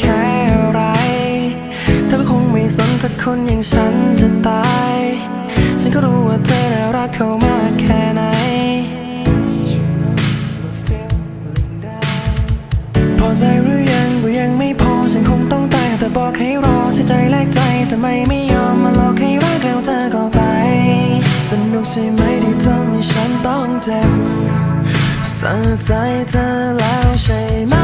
แคร์อะไร เธอคงไม่สนถ้าคนอย่างฉันจะตาย ฉันก็รู้ว่าเธอน่ารักเขามากแค่ไหน พอใจหรือยังก็ยังไม่พอ ฉันคงต้องตายแต่บอกให้รอใช้ใจแลกใจแต่ไม่ไม่ยอมมาหลอกให้รักแล้วเธอก็ไป สนุกใช่ไหมที่ทำให้ฉันต้องเจ็บสะใจเธอแล้วใช่ไหม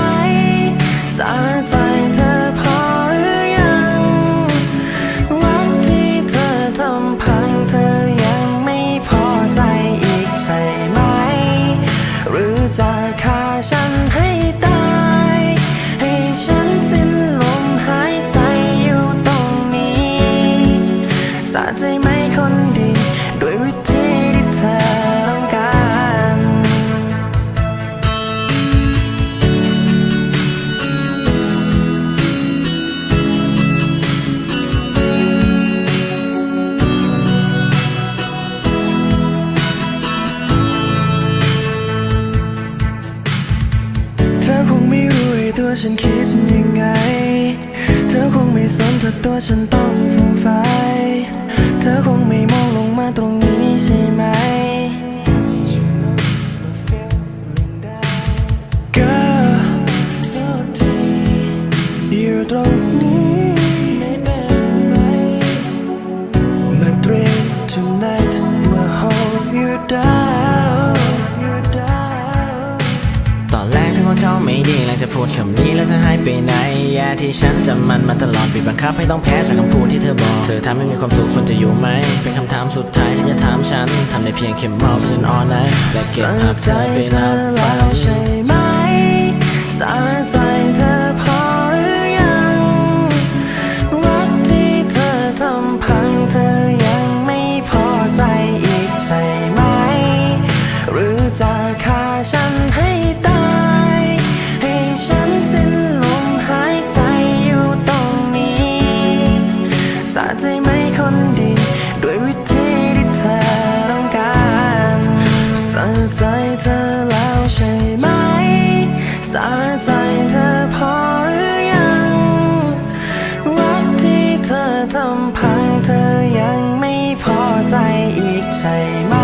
จะพูดคำนี้แล้วจะหายไปไหนแย่ที่ฉันจำมันมาตลอดบีบบังคับให้ต้องแพ้จากคำพูดที่เธอบอก เธอทำให้มีความสุขคนจะอยู่ไหม เป็นคำถามสุดท้ายที่จะถามฉันทำได้เพียงแค่เมาไปจนอ่อนไหนและเก็บภาพเธอไปนับแล้ฝัวนใช่ไป เธอยังไม่พอใจอีกใช่ไหม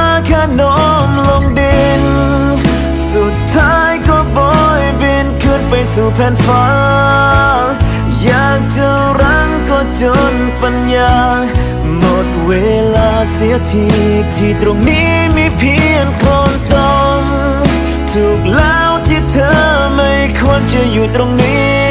สู่แผ่นฟ้า อยากจะรังก็จนปัญญา หมดเวลาเสียทีที่ตรงนี้มีเพียงคนต้อง ถูกแล้วที่เธอไม่ควรจะอยู่ตรงนี้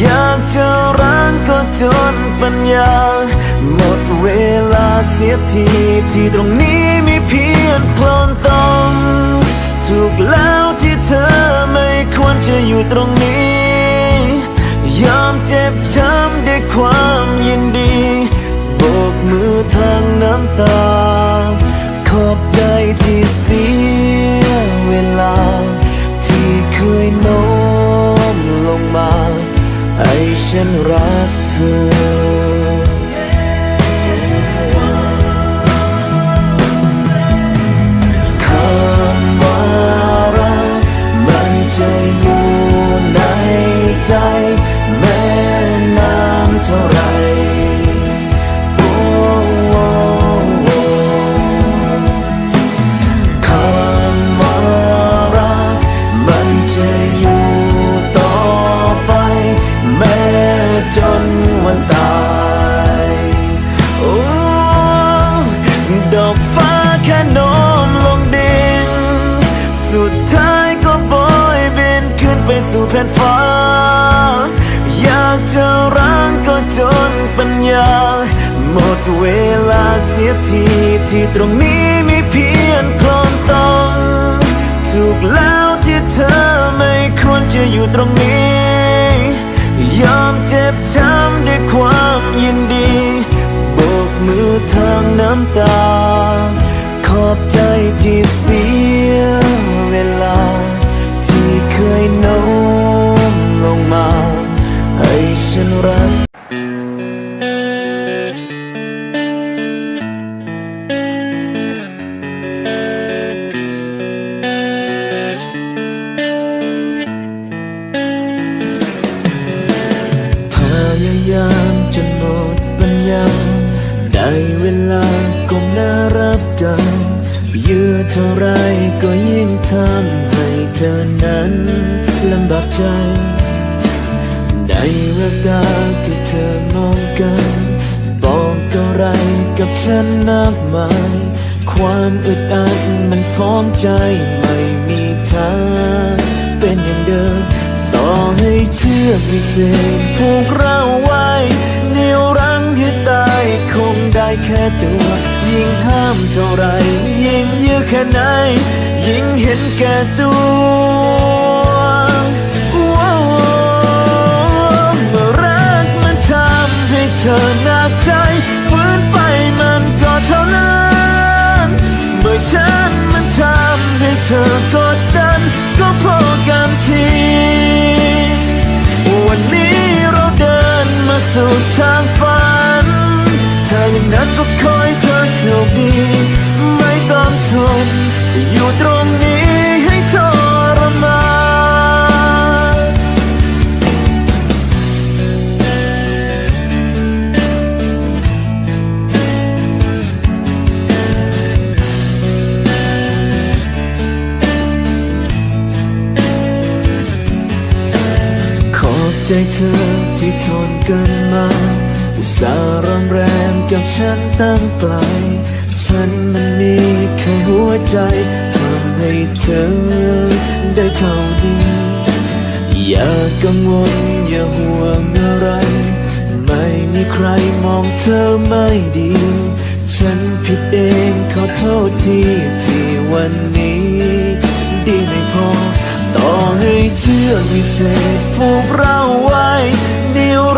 อยากจะรังก็จนปัญญา หมดเวลาเสียทีที่ตรงนี้มีเพียงโคลนตมถูกแล้วที่เธอไม่ควรจะอยู่ตรงนี้ ยอมเจ็บช้ำด้วยความยินดี โบกมือทางน้ำตา ฉันรัก สู่แผ่นฟ้า อยากจะร้างก็จนปัญญา หมดเวลาเสียทีที่ตรงนี้มีเพียงคลนตมถูกแล้วที่เธอไม่ควรจะอยู่ตรงนี้ ยอมเจ็บช้ำด้วยความยินดีโบกมือทางน้ำตา ขอบใจที่เสีย เธอนั้นลำบากใจ ในแววตาที่เธอมองกันบอกอะไรกับฉันมากมาย ความอึดอัดมันฟ้องใจไม่มีทางเป็นอย่างเดิม ต่อให้เชื่อกวิเศษผูกเราไว้ เนียวรั้งให้ตายคงได้แค่ตัว ยิ่งห้ามเท่าไร ยิ่งยื้อแค่ไหน ยิ่งเห็นแก่ตัวเมื่อรักมันทำให้เธอหนักใจฝืนไปมันก็เท่านั้นเมื่อฉันมันทำให้เธอกดดัน ก็พอกันทีวันนี้เราเดินมาสู่ทางฝันถ้าอย่างนั้นก็คอ อยู่ตรงนี้ให้ทรมานขอบใจเธอที่ทนกันมาอุตส่าห์รอมแรมกับฉันตั้งไกล ฉันมันมีแค่หัวใจทำให้เธอได้เท่านี้ อย่ากังวลอย่าห่วงอะไร ไม่มีใครมองเธอไม่ดี ฉันผิดเองขอโทษทีที่วันนี้ ดีไม่พอ ต่อให้เชื่อกวิเศษผูกเราไว้เหนี่ยว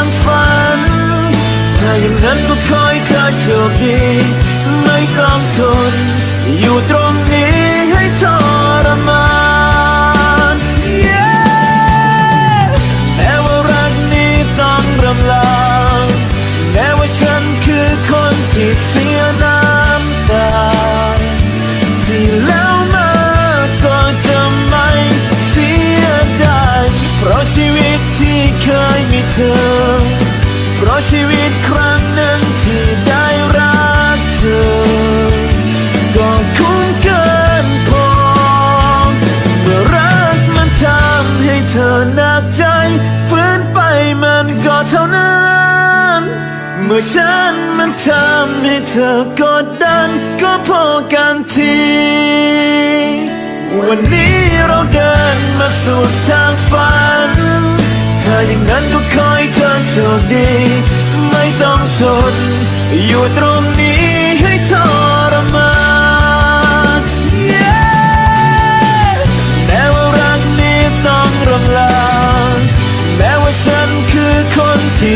ง นั้นก็คอยเธอโชคดี ไม่ต้องทนอยู่ ฉันมันทำให้เธอกดดันก็พอกันที วันนี้เราเดินมาสู่ทางฝันถ้าอย่างนั้นก็ขอให้เธอโชคดี ไม่ต้องทน อยู่ตรงนี้ให้ทรมาน Yeah แม้ว่ารักนี้ต้องรำลาแม้ว่าฉันคือคนที่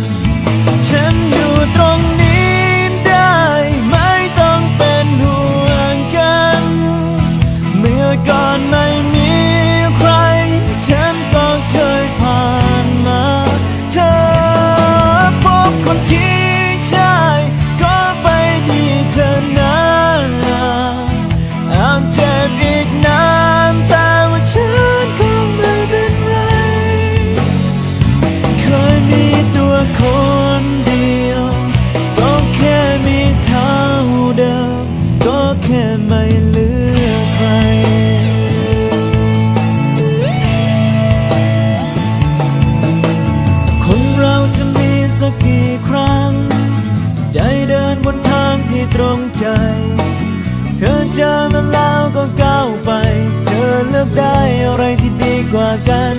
อเลือกได้อะไรที่ดีกว่ากัน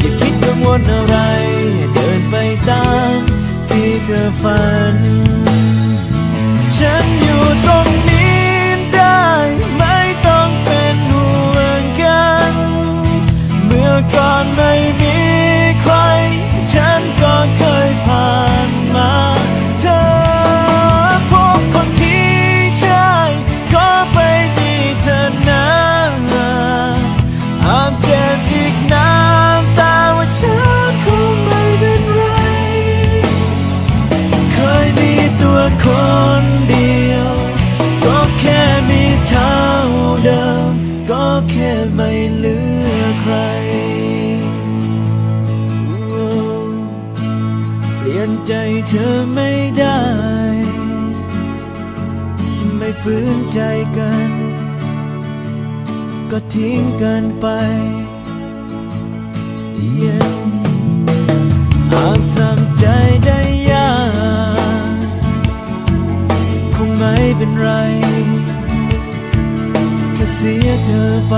อย่าคิดกังวลอะไร เดินไปตามที่เธอฝัน ฉันอยู่ ใจกัน ก็ทิ้งกันไปเย็นหากทำใจได้ยากคงไม่เป็นไร แค่เสียเธอไป